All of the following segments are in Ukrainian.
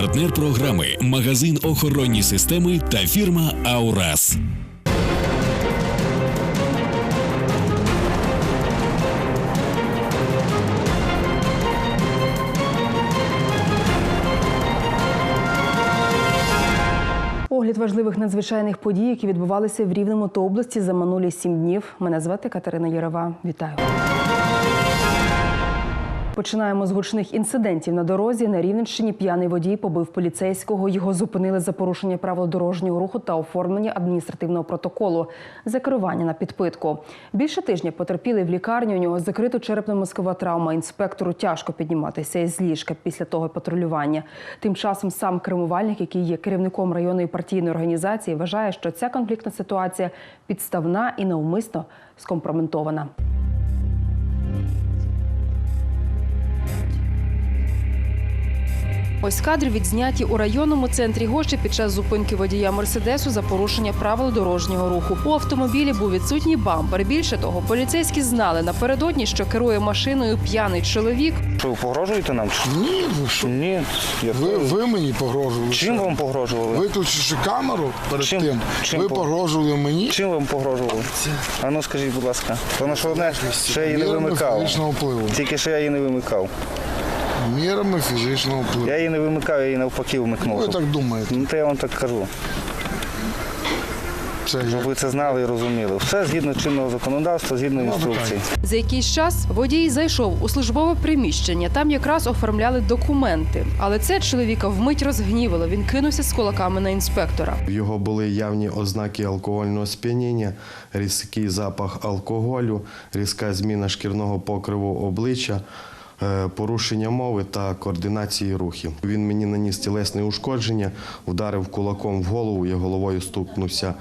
Партнер програми магазин охоронні системи та фірма Аурас. Огляд важливих надзвичайних подій, які відбувалися в Рівному та області за минулі сім днів. Мене звати Катерина Єрова. Вітаю. Починаємо з гучних інцидентів на дорозі. На Рівненщині п'яний водій побив поліцейського. Його зупинили за порушення правил дорожнього руху та оформлення адміністративного протоколу за керування на підпитку. Більше тижня потерпілий в лікарні. У нього закрито черепно-мозкова травма. Інспектору тяжко підніматися із ліжка після того патрулювання. Тим часом сам кермувальник, який є керівником районної партійної організації, вважає, що ця конфліктна ситуація підставна і навмисно скомпрометована. Ось кадри відзняті у районному центрі Гощі під час зупинки водія Мерседесу за порушення правил дорожнього руху. У автомобілі був відсутній бампер. Більше того, поліцейські знали напередодні, що керує машиною п'яний чоловік. Що ви погрожуєте нам? Ні, ви що? Ні. Я Ви, ви мені погрожували. Чим вам погрожували? Виключивши камеру перед Чим? тим, Чим ви погрожували мені Чим вам погрожували? А ну скажіть, будь ласка. То на що одне, що я її не вимикав. Тільки що я її не вимикав. Мірами фізичного впливу. Я її не вимикав, я її навпаки вмикнув. Ви так думаєте. Ну то я вам так кажу. Це Щоб ви це знали і розуміли. Все згідно чинного законодавства, згідно інструкцій. За якийсь час водій зайшов у службове приміщення. Там якраз оформляли документи. Але це чоловіка вмить розгнівало. Він кинувся з кулаками на інспектора. В його були явні ознаки алкогольного сп'яніння, різкий запах алкоголю, різка зміна шкірного покриву обличчя, порушення мови та координації рухів. Він мені наніс тілесне ушкодження, вдарив кулаком в голову, я головою стукнувся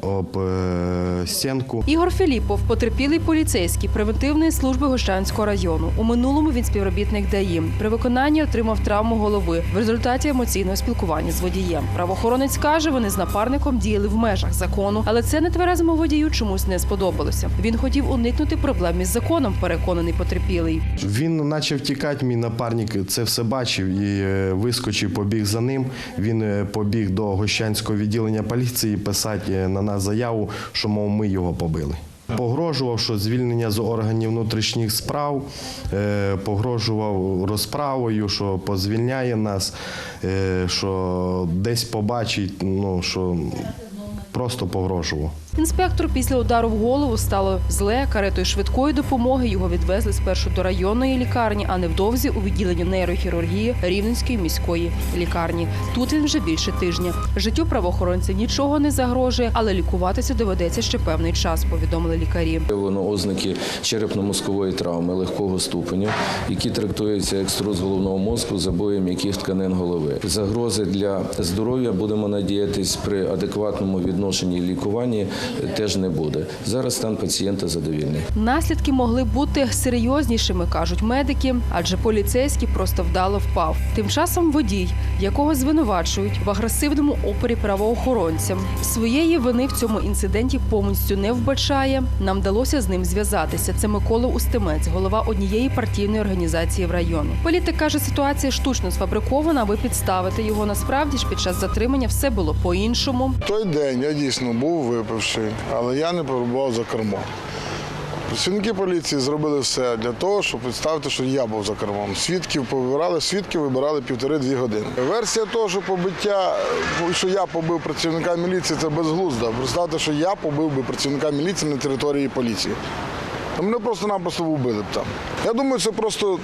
об е, стінку. Ігор Філіпов, потерпілий поліцейський превентивної служби Гощанського району. У минулому він співробітник ДАІ. При виконанні отримав травму голови в результаті емоційного спілкування з водієм. Правоохоронець каже, вони з напарником діяли в межах закону, але це нетверезому водію чомусь не сподобалося. Він хотів уникнути проблем із законом, переконаний потерпілий. Він почав тікати, мій напарник це все бачив і е, вискочив, побіг за ним. Він е, побіг до Гощанського відділення поліції писати е, на нас заяву, що мов ми його побили. Погрожував, що звільнення з органів внутрішніх справ, погрожував розправою, що позвільняє нас, що десь побачить, ну що просто погрожував. Інспектор після удару в голову стало зле. Каретою швидкої допомоги його відвезли спершу до районної лікарні, а невдовзі у відділення нейрохірургії Рівненської міської лікарні. Тут він вже більше тижня. Життю правоохоронця нічого не загрожує, але лікуватися доведеться ще певний час. Повідомили лікарі. Воно ознаки черепно-мозкової травми легкого ступеня, які трактуються як струс головного мозку, забоєм яких тканин голови. Загрози для здоров'я будемо надіятись при адекватному відношенні лікуванні теж не буде. Зараз стан пацієнта задовільний. Наслідки могли бути серйознішими, кажуть медики, адже поліцейський просто вдало впав. Тим часом водій, якого звинувачують в агресивному опорі правоохоронцям, своєї вини в цьому інциденті повністю не вбачає. Нам вдалося з ним зв'язатися. Це Микола Устимець, голова однієї партійної організації в районі. Політик каже, ситуація штучно сфабрикована, аби підставити його. Насправді ж під час затримання все було по-іншому. той день я дійсно був випивши, але я не перебував за кермом. Працівники поліції зробили все для того, щоб представити, що я був за кермом. Свідків повибирали, свідків вибирали півтори-дві години. Версія того, що побиття, що я побив працівника міліції, це безглузда. Представте, що я побив би працівника міліції на території поліції. Мене просто-напросто вбили б там. Я думаю, це просто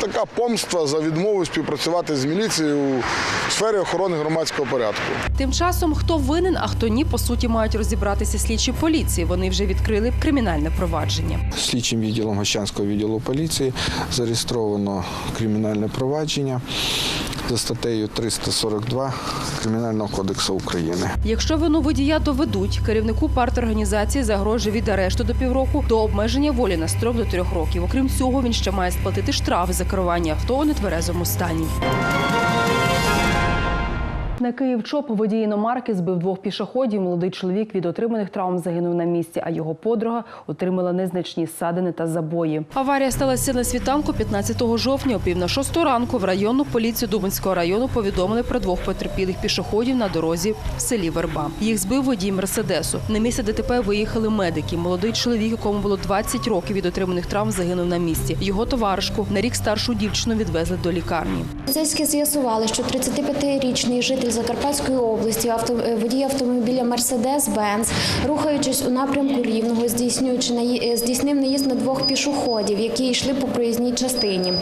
така помста за відмову співпрацювати з міліцією у сфері охорони громадського порядку. Тим часом, хто винен, а хто ні, по суті, мають розібратися слідчі поліції. Вони вже відкрили кримінальне провадження. Слідчим відділом Гощанського відділу поліції зареєстровано кримінальне провадження за статтею 342 Кримінального кодексу України. Якщо вину водія доведуть, керівнику парторганізації загрожує від арешту до півроку до обмеження волі на строк до трьох років. Окрім цього, він ще має сплатити штраф за керування авто у нетверезому стані. На Київ-ЧОП водій іномарки збив двох пішоходів. Молодий чоловік від отриманих травм загинув на місці, а його подруга отримала незначні ссадини та забої. Аварія сталася на світанку 15 жовтня о пів на шосту ранку. В районну поліцію Дубинського району повідомили про двох потерпілих пішоходів на дорозі в селі Верба. Їх збив водій Мерседесу. На місце ДТП виїхали медики. Молодий чоловік, якому було 20 років від отриманих травм, загинув на місці. Його товаришку на рік старшу дівчину відвезли до лікарні. Поліцейські з'ясували, що 35-річний житель Закарпатської області, е, водій автомобіля Мерседес-Бенц, рухаючись у напрямку Рівного, здійснюючи е, здійснив наїзд на двох пішоходів, які йшли по проїзній частині.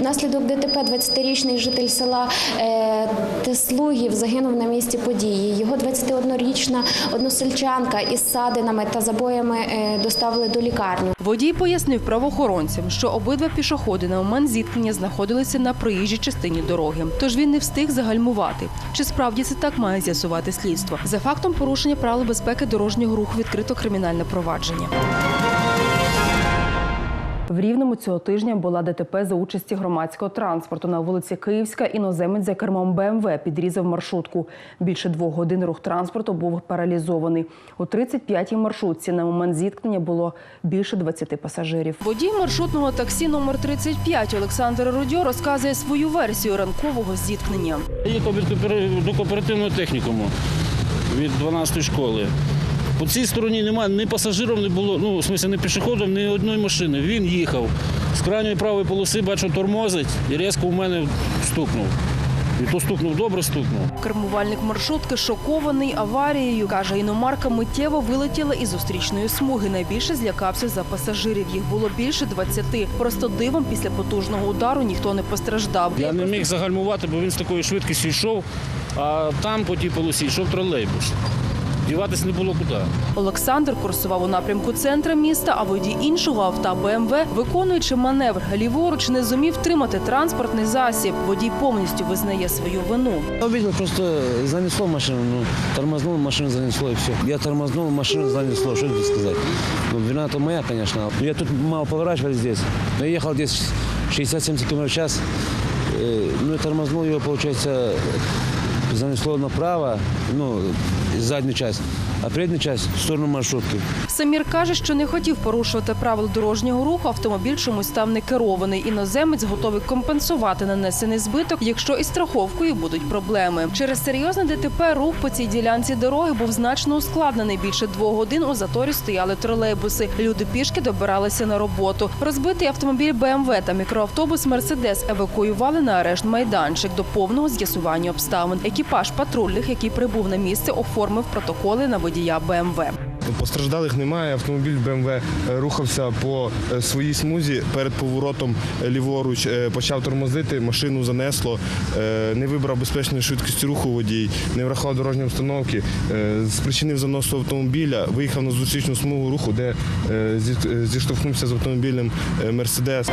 Внаслідок ДТП 20-річний житель села е, Теслугів загинув на місці події. Його 21-річна односельчанка із садинами та забоями доставили до лікарні. Водій пояснив правоохоронцям, що обидва пішоходи на момент зіткнення знаходилися на проїжджій частині дороги. Тож він не встиг загальмувати. Чи справді це так має з'ясувати слідство? За фактом порушення правил безпеки дорожнього руху відкрито кримінальне провадження. В Рівному цього тижня була ДТП за участі громадського транспорту. На вулиці Київська іноземець за кермом БМВ підрізав маршрутку. Більше двох годин рух транспорту був паралізований. У 35-й маршрутці на момент зіткнення було більше 20 пасажирів. Водій маршрутного таксі номер 35 Олександр Рудьо розказує свою версію ранкового зіткнення. Їхав до кооперативного технікуму від 12-ї школи. По цій стороні немає ні пасажирів не було, ну, в смысле, ні пішоходів, ні одної машини. Він їхав. З крайньої правої полоси бачу, тормозить і різко в мене стукнув. І то стукнув, добре стукнув. Кермувальник маршрутки шокований аварією. Каже, іномарка миттєво вилетіла із зустрічної смуги. Найбільше злякався за пасажирів. Їх було більше 20. Просто дивом після потужного удару ніхто не постраждав. Я не міг загальмувати, бо він з такою швидкістю йшов, а там по тій полосі йшов тролейбус. Діватись не було куди. Олександр курсував у напрямку центра міста, а водій іншого авто БМВ, виконуючи маневр ліворуч, не зумів тримати транспортний засіб. Водій повністю визнає свою вину. Я увидел, просто занесло машину, ну, тормознул, машину занесло и все. Я тормознул, машину занесло, что тебе сказать. Ну, вина то моя, конечно. Я тут мало поворачивали здесь. Я ехал здесь 60-70 км в час. Э, Ну, и тормознул его, получается, занесло направо, ну, заднюю часть, а переднюю часть в сторону маршрутки. Самір каже, що не хотів порушувати правил дорожнього руху. Автомобіль чомусь став некерований. Іноземець готовий компенсувати нанесений збиток, якщо із страховкою будуть проблеми. Через серйозне ДТП рух по цій ділянці дороги був значно ускладнений. Більше двох годин у заторі стояли тролейбуси. Люди пішки добиралися на роботу. Розбитий автомобіль БМВ та мікроавтобус Мерседес евакуювали на арешт майданчик до повного з'ясування обставин. Екіпаж патрульних, який прибув на місце, оформив протоколи на водія БМВ. Постраждалих немає. Автомобіль БМВ е, рухався по е, своїй смузі перед поворотом е, ліворуч. Почав тормозити, машину занесло, не вибрав безпечної швидкості руху водій, не врахував дорожні установки, е, спричинив заносу автомобіля, виїхав на зустрічну смугу руху, де зі- зіштовхнувся з автомобілем Мерседес.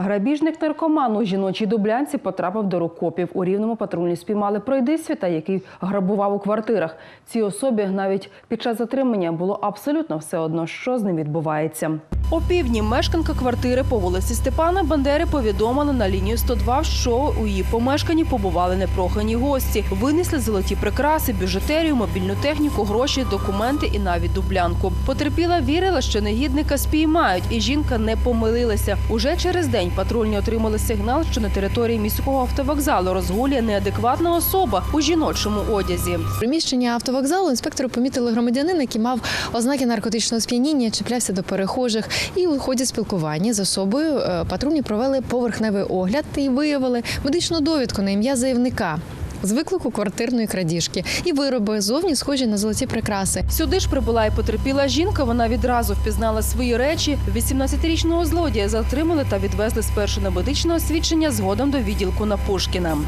Грабіжник наркоман у жіночій дублянці потрапив до рук копів. У рівному патрульні спіймали пройдисвіта, який грабував у квартирах. Цій особі навіть під час затримання було абсолютно все одно, що з ним відбувається. О півдні мешканка квартири по вулиці Степана Бандери повідомила на лінію 102, що у її помешканні побували непрохані гості. Винесли золоті прикраси, біжутерію, мобільну техніку, гроші, документи і навіть дублянку. Потерпіла вірила, що негідника спіймають, і жінка не помилилася. Уже через день патрульні отримали сигнал, що на території міського автовокзалу розгулює неадекватна особа у жіночому одязі. приміщення автовокзалу інспектори помітили громадянина, який мав ознаки наркотичного сп'яніння, чіплявся до перехожих. І у ході спілкування з особою е, патрульні провели поверхневий огляд і виявили медичну довідку на ім'я заявника. З виклику квартирної крадіжки і вироби зовні схожі на золоті прикраси. Сюди ж прибула і потерпіла жінка. Вона відразу впізнала свої речі. 18-річного злодія затримали та відвезли спершу на медичне освідчення, згодом до відділку на Пушкіна.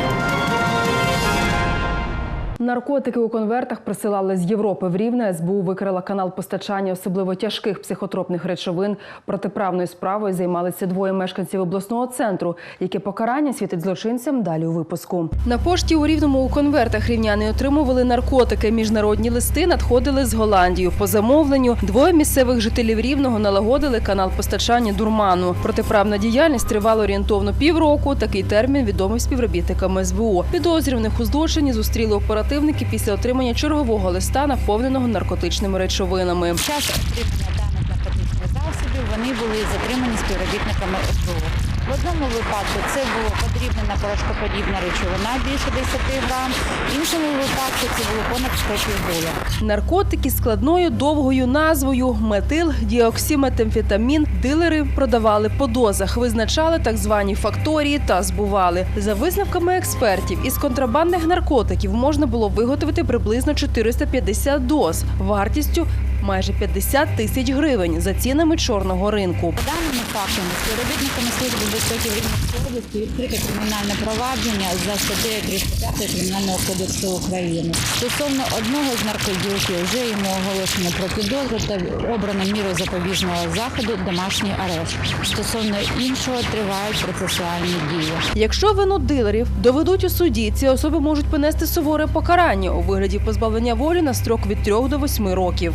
Наркотики у конвертах присилали з Європи в Рівне. СБУ викрила канал постачання особливо тяжких психотропних речовин. Протиправною справою займалися двоє мешканців обласного центру. Яке покарання світить злочинцям далі у випуску. На пошті у Рівному у конвертах рівняни отримували наркотики. Міжнародні листи надходили з Голландії. По замовленню двоє місцевих жителів Рівного налагодили канал постачання дурману. Протиправна діяльність тривала орієнтовно півроку. Такий термін відомий співробітникам СБУ. Підозрюваних у злочині зустріли оперативники після отримання чергового листа, наповненого наркотичними речовинами. час отримання даних наркотичних засобів вони були затримані співробітниками СБУ. Одному випадку це було подрібнена порошкоподібна речовина більше 10 грам, в іншому випадку це було понад 100 півболя. Наркотики з складною довгою назвою метил діоксиметамфетамін дилери продавали по дозах, визначали так звані факторії та збували. За висновками експертів, із контрабандних наркотиків можна було виготовити приблизно 450 доз вартістю майже 50 тисяч гривень за цінами чорного ринку. За даними фактами, співробітниками Служби безпеки в Рівненській області відкрите кримінальне провадження за статтею 35 Кримінального кодексу України. Стосовно одного з наркоділків вже йому оголошено про підозру та обрано міру запобіжного заходу домашній арешт. Стосовно іншого тривають процесуальні дії. Якщо вину дилерів доведуть у суді, ці особи можуть понести суворе покарання у вигляді позбавлення волі на строк від 3 до 8 років.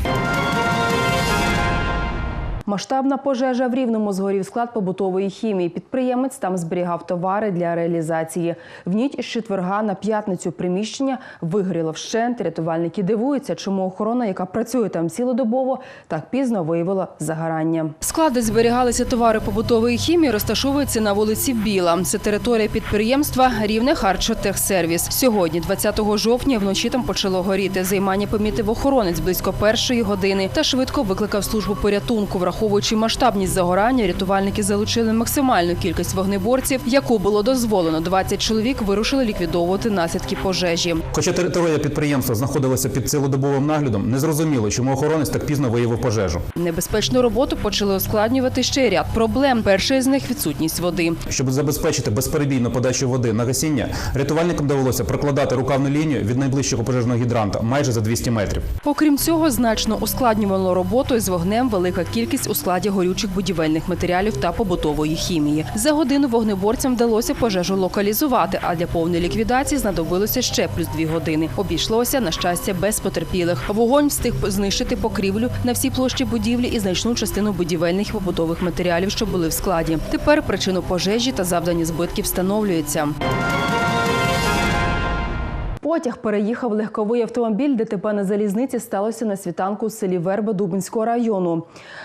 Масштабна пожежа в Рівному згорів склад побутової хімії. Підприємець там зберігав товари для реалізації. В ніч з четверга на п'ятницю приміщення вигоріло вщент. Рятувальники дивуються, чому охорона, яка працює там цілодобово, так пізно виявила загорання. Склад, де зберігалися товари побутової хімії, розташовується на вулиці Біла. Це територія підприємства Рівне Харчотехсервіс. Сьогодні, 20 жовтня, вночі там почало горіти. Займання помітив охоронець близько першої години та швидко викликав службу порятунку. Враховуючи масштабність загорання, рятувальники залучили максимальну кількість вогнеборців, яку було дозволено. 20 чоловік вирушили ліквідовувати наслідки пожежі. Хоча територія підприємства знаходилася під цілодобовим наглядом, незрозуміло, чому охоронець так пізно виявив пожежу. Небезпечну роботу почали ускладнювати ще ряд проблем. Перший з них відсутність води. Щоб забезпечити безперебійну подачу води на гасіння, рятувальникам довелося прокладати рукавну лінію від найближчого пожежного гідранта майже за 200 метрів. Окрім цього, значно ускладнювало роботу із вогнем велика кількість у складі горючих будівельних матеріалів та побутової хімії. За годину вогнеборцям вдалося пожежу локалізувати, а для повної ліквідації знадобилося ще плюс дві години. Обійшлося на щастя без потерпілих. Вогонь встиг знищити покрівлю на всій площі будівлі і значну частину будівельних і побутових матеріалів, що були в складі. Тепер причину пожежі та завдані збитки встановлюються. Потяг переїхав легковий автомобіль. ДТП на залізниці сталося на світанку у селі Верба Дубинського району.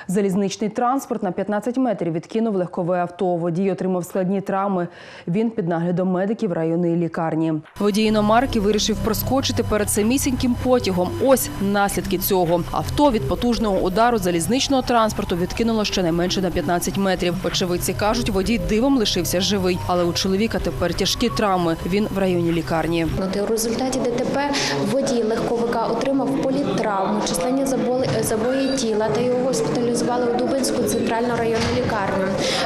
Залізничний транспорт на 15 метрів відкинув легкове авто. Водій отримав складні травми. Він під наглядом медиків районної лікарні. Водій іномарки вирішив проскочити перед самісіньким потягом. Ось наслідки цього. Авто від потужного удару залізничного транспорту відкинуло щонайменше на 15 метрів. Очевидці кажуть, водій дивом лишився живий, але у чоловіка тепер тяжкі травми. Він в районі лікарні. Результаті ДТП водій легковика отримав політтравму, численні заболи, забої тіла та його госпіталізували у Дубинську центральну районну лікарню.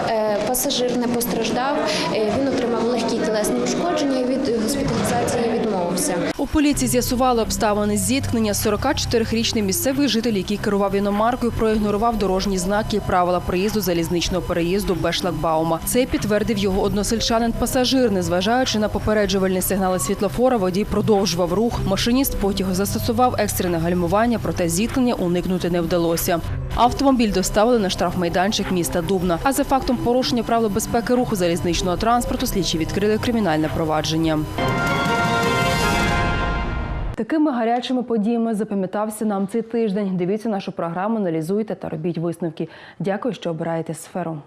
Е, Пасажир не постраждав, е, він отримав легкі тілесні ушкодження і від госпіталізації відмовився. У поліції з'ясували обставини зіткнення. 44-річний місцевий житель, який керував іномаркою, проігнорував дорожні знаки і правила проїзду залізничного переїзду без шлагбаума. Це підтвердив його односельчанин-пасажир. Незважаючи на попереджувальні сигнали світлофора, водій продовжував рух. Машиніст потягу застосував екстрене гальмування, проте зіткнення уникнути не вдалося. Автомобіль доставили на штрафмайданчик міста Дубна. А за фактом порушення правил безпеки руху залізничного транспорту слідчі відкрили кримінальне провадження. Такими гарячими подіями запам'ятався нам цей тиждень. Дивіться нашу програму, аналізуйте та робіть висновки. Дякую, що обираєте сферу.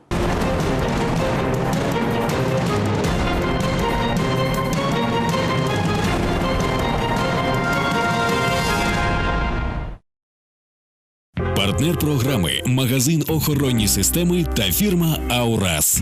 Партнер програми магазин охоронні системи та фірма Аурас.